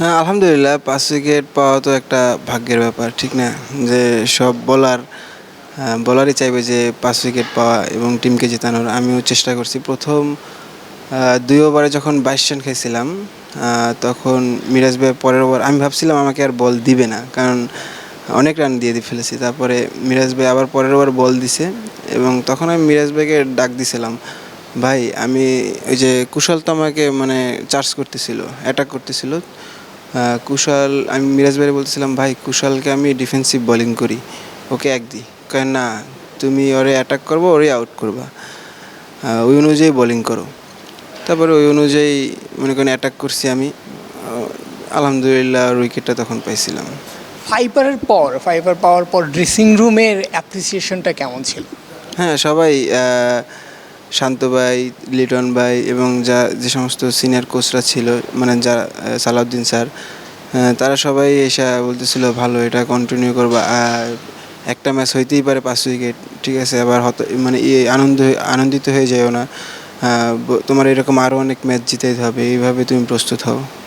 হ্যাঁ আলহামদুলিল্লাহ পাঁচ উইকেট পাওয়া তো একটা ভাগ্যের ব্যাপার, ঠিক না? যে সব বলার বলারই চাইবে যে পাঁচ উইকেট পাওয়া এবং টিমকে জেতানোর। আমিও চেষ্টা করছি। প্রথম দুই ওভারে যখন বাইশ রান খেয়েছিলাম তখন মিরাজ ভাই পরের ওভার আমি ভাবছিলাম আমাকে আর বল দিবে না, কারণ অনেক রান দিয়ে দিয়ে ফেলেছি। তারপরে মিরাজ ভাই আবার পরের ওভার বল দিছে এবং তখন আমি মিরাজ ভাইকে ডাক দিছিলাম, ভাই, আমি ওই যে কুশল তো আমাকে মানে চার্জ করতেছিল অ্যাটাক করতেছিল কুশাল আমি মিরাজ ভাই বলতেছিলাম ভাই কুশালকে আমি ডিফেন্সিভ বোলিং করি। ওকে এক দিই। কেন না তুমি ওরে অ্যাটাক করব ওরে আউট করবা। ওই অনুযায়ী বোলিং করো। তারপরে ওই অনুযায়ী মনে করেন অ্যাটাক করছি আমি। আলহামদুলিল্লাহ উইকেটটা তখন পাইছিলাম। ফাইবারের পর ফাইবার পাওয়ার পর ড্রেসিং রুমের অ্যাপ্রিসিয়েশনটা কেমন ছিল? হ্যাঁ সবাই শান্ত ভাই, লিটন ভাই এবং যা, যে সমস্ত সিনিয়র কোচরা ছিল মানে যা সালাউদ্দিন স্যার তারা সবাই এসে বলতেছিল, ভালো, এটা কন্টিনিউ করবা। আর একটা ম্যাচ হইতেই পারে পাঁচ উইকেট ঠিক আছে? আবার হত মানে ইয়ে আনন্দ, আনন্দিত হয়ে যায়ও না। তোমার এরকম আরও অনেক ম্যাচ জিতাইতে হবে, এইভাবে তুমি প্রস্তুত হও।